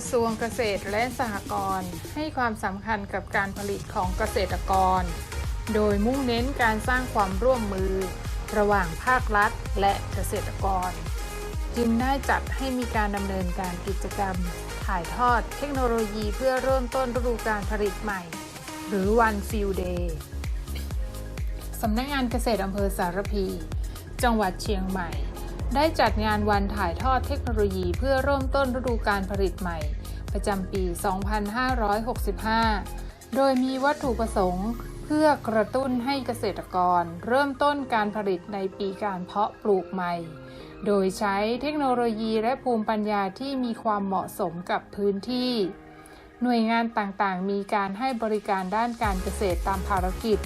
ระทรวงเกษตรและสหกรณ์ให้ความสำคัญกับการผลิตของเกษตรกร โดยมุ่งเน้นการสร้างความร่วมมือ ระหว่างภาครัฐและเกษตรกร จึงได้จัดให้มีการดำเนินการกิจกรรม ถ่ายทอดเทคโนโลยีเพื่อเริ่มต้นฤดูการผลิตใหม่ หรือวันฟิลเดย์สำนักงานเกษตรอำเภอสารพี จังหวัดเชียงใหม่ ได้จัดงานวันถ่ายทอดเทคโนโลยีเพื่อเริ่มต้นฤดูการผลิตใหม่ ประจำปี 2565 โดยมีวัตถุประสงค์ เพื่อกระตุ้นให้เกษตรกร เริ่มต้นการผลิตในปีการเพาะปลูกใหม่ โดยใช้เทคโนโลยีและภูมิปัญญาที่มีความเหมาะสมกับพื้นที่ หน่วยงานต่างๆ มีการให้บริการด้านการเกษตรตามภารกิจ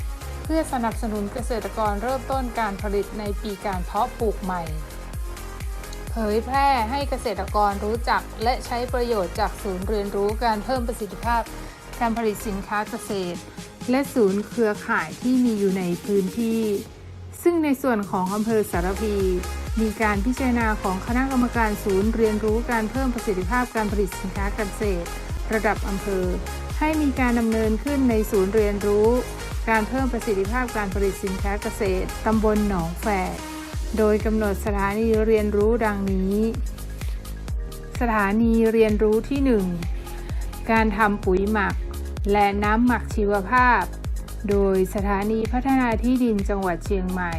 เพื่อสนับสนุนเกษตรกรเริ่มต้นการผลิตในปีการเพาะปลูกใหม่ เผยแพร่ให้เกษตรกรรู้จัก และใช้ประโยชน์จากศูนย์เรียนรู้การเพิ่มประสิทธิภาพ การผลิตสินค้าเกษตร และศูนย์เครือข่ายที่มีอยู่ในพื้นที่ ซึ่งในส่วนของอำเภอสารพีมีการพิจารณาของคณะกรรมการศูนย์เรียนรู้การเพิ่มประสิทธิภาพการผลิตสินค้าเกษตร ระดับอำเภอ ให้มีการดำเนินขึ้นในศูนย์เรียนรู้ การเพิ่มประสิทธิภาพการผลิตสินค้าเกษตรตำบลหนองแฝก โดยกำหนดสถานีเรียนรู้ดังนี้ สถานีเรียนรู้ที่ 1 การทำปุ๋ยหมัก และน้ำหมักชีวภาพ โดยสถานีพัฒนาที่ดินจังหวัดเชียงใหม่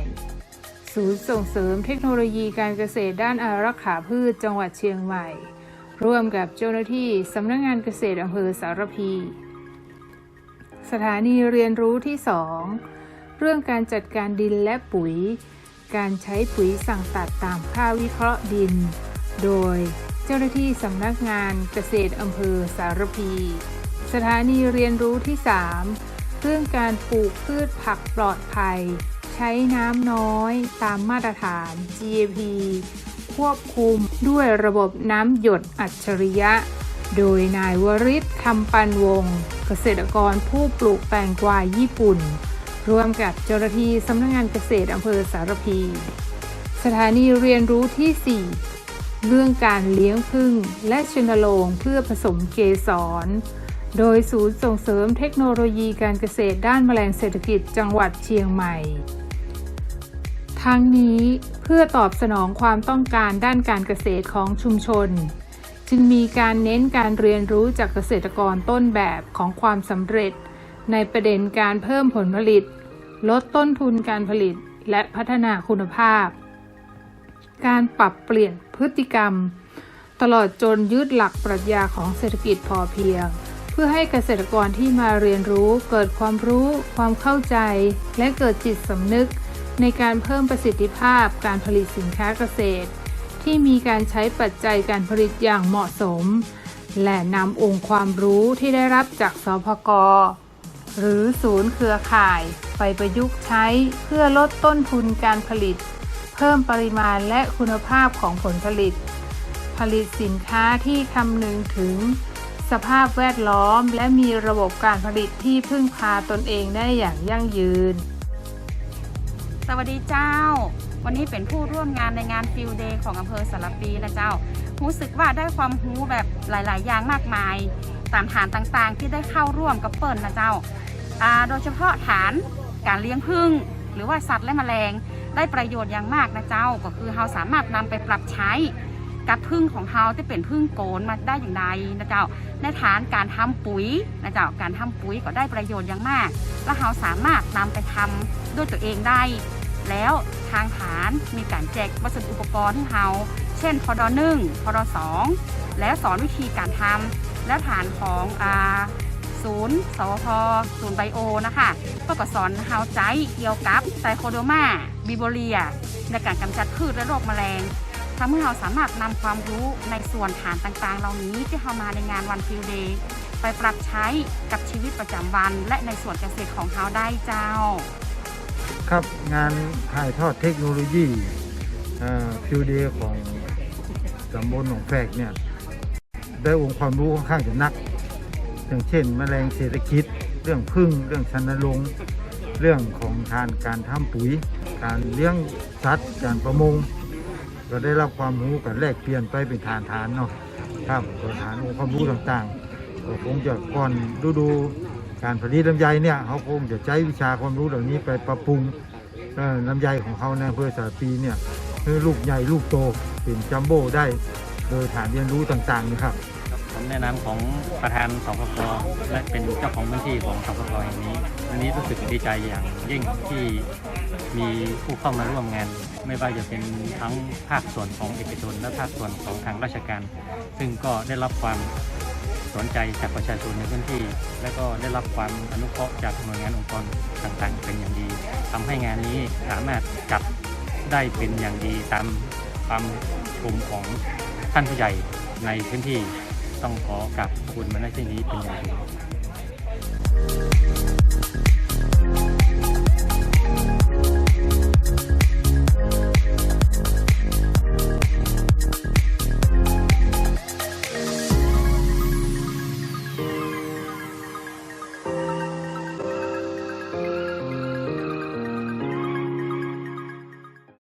ศูนย์ส่งเสริมเทคโนโลยีการเกษตรด้านอารักขาพืชจังหวัดเชียงใหม่ ร่วมกับเจ้าหน้าที่สำนักงงานเกษตรอำเภอสารพี สถานีเรียนรู้ที่ 2 เรื่องการจัดการดินและปุ๋ย การใช้ปุ๋ยสั่งตัดตามค่าวิเคราะห์ดิน โดยเจ้าหน้าที่สำนักงานเกษตรอำเภอสารพี สถานีเรียนรู้ที่ 3 เรื่องการปลูกพืชผักปลอดภัย ใช้น้ำน้อยตามมาตรฐาน GAP ควบคุมด้วยระบบน้ำหยดอัจฉริยะ โดยนายวริศคำปันวงศ์เกษตรกรผู้ปลูกแตงกวาญี่ปุ่น ร่วมกับเจ้าหน้าที่สำนักงานเกษตรอำเภอสารพี สถานีเรียนรู้ที่ 4 เรื่องการเลี้ยงผึ้งและชนโรงเพื่อผสมเกสร โดยศูนย์ส่งเสริมเทคโนโลยีการเกษตรด้านแมลงเศรษฐกิจจังหวัดเชียงใหม่ ทั้งนี้เพื่อตอบสนองความต้องการด้านการเกษตรของชุมชน จึงมีการเน้นการเรียนรู้จากเกษตรกรต้นแบบของความสำเร็จในประเด็นการเพิ่มผลผลิต ลดต้นทุนการผลิตและพัฒนาคุณภาพ การปรับเปลี่ยนพฤติกรรม ตลอดจนยึดหลักปรัชญาของเศรษฐกิจพอเพียง เพื่อให้เกษตรกรที่มาเรียนรู้เกิดความรู้ ความเข้าใจ และเกิดจิตสำนึก ในการเพิ่มประสิทธิภาพการผลิตสินค้าเกษตร ที่มีการใช้ปัจจัยการผลิตอย่างเหมาะสม และนำองค์ความรู้ที่ได้รับจากสพก หรือศูนย์เครือข่ายไปประยุกต์ใช้เพื่อลดต้นทุนการผลิต เพิ่มปริมาณและคุณภาพของผลผลิต ผลิตสินค้าที่คำนึงถึง สภาพแวดล้อม และมีระบบการผลิตที่พึ่งพาตนเองได้อย่างยั่งยืน สวัสดีเจ้า วันนี้เป็นผู้ร่วมงานในงานฟิลเดย์ของอำเภอสารปีนะเจ้า รู้สึกว่าได้ความรู้แบบหลาย ๆ อย่างมากมาย ตามฐานต่างๆ ที่ได้เข้าร่วมกับเปิลนะเจ้า โดยเฉพาะฐานการเลี้ยงผึ้งหรือว่าสัตว์และแมลงได้ประโยชน์อย่างมากนะเจ้า ก็คือเราสามารถนำไปปรับใช้กับผึ้งของเราที่เป็นผึ้งโกนมาได้อย่างไรนะเจ้า ในฐานการทำปุ๋ยนะเจ้า การทำปุ๋ยก็ได้ประโยชน์อย่างมาก และเราสามารถนำไปทำด้วยตัวเองได้ แล้วทางฐานมีการแจกวัสดุอุปกรณ์ให้เรา เช่นพอดอหนึ่งพอดอสองและสอนวิธีการทำ และฐานของอาศูนย์สวพศูนย์ไบโอนะคะก็ก็สอนเราใจเกี่ยวกับไซโคโดมาบิโบเลีย ในการกำจัดพืชและโรคแมลงทำให้เราสามารถนำความรู้ในส่วนฐานต่างๆ เหล่านี้ที่เข้ามาในงานวันฟิลเดย์ไปปรับใช้กับชีวิตประจำวัน และในส่วนเกษตรของเราได้เจ้า ครับงานถ่ายทอดเทคโนโลยีฟิวเดย์ของตำบลหนองแฝกเนี่ย ได้องค์ความรู้ค่อนข้างจะนัก อย่างเช่น แมลงเศรษฐกิจ เรื่องพึ่งเรื่องชันนรงเรื่องของทานการทำปุ๋ย การเลี้ยงสัตว์การประมง ก็ได้รับความรู้กันแลกเปลี่ยนไปเป็นฐานฐานเนาะครับก็ฐานองค์ความรู้ต่างๆก็คงจะก่อนฤดูการผลิตลำไยเนี่ยเขาคงจะใช้วิชาความรู้เหล่านี้ไปปรับปรุงลำไยของเขาในอำเภอสาปีเนี่ยให้ลูกใหญ่ลูกโตเป็นจัมโบ้ได้ โดยฐานเรียนรู้ต่างๆนะครับผมแนะนำของประธานสพกและเป็นเจ้าของพื้นที่ของสพกแห่งนี้วันนี้รู้สึกดีใจอย่างยิ่งที่มีผู้เข้ามาร่วมงาน ไม่ว่าจะเป็นทั้งภาคส่วนของเอกชนและภาคส่วนของทางราชการ ซึ่งก็ได้รับความสนใจจากประชาชนในพื้นที่ และก็ได้รับความอนุเคราะห์จากหน่วยงานองค์กรต่างๆ เป็นอย่างดีทำให้งานนี้สามารถจัดได้เป็นอย่างดีตามความชมของ ท่านผู้ใหญ่ในพื้นที่ต้องขอกราบขอบคุณมาในที่นี้เป็นอย่างสูง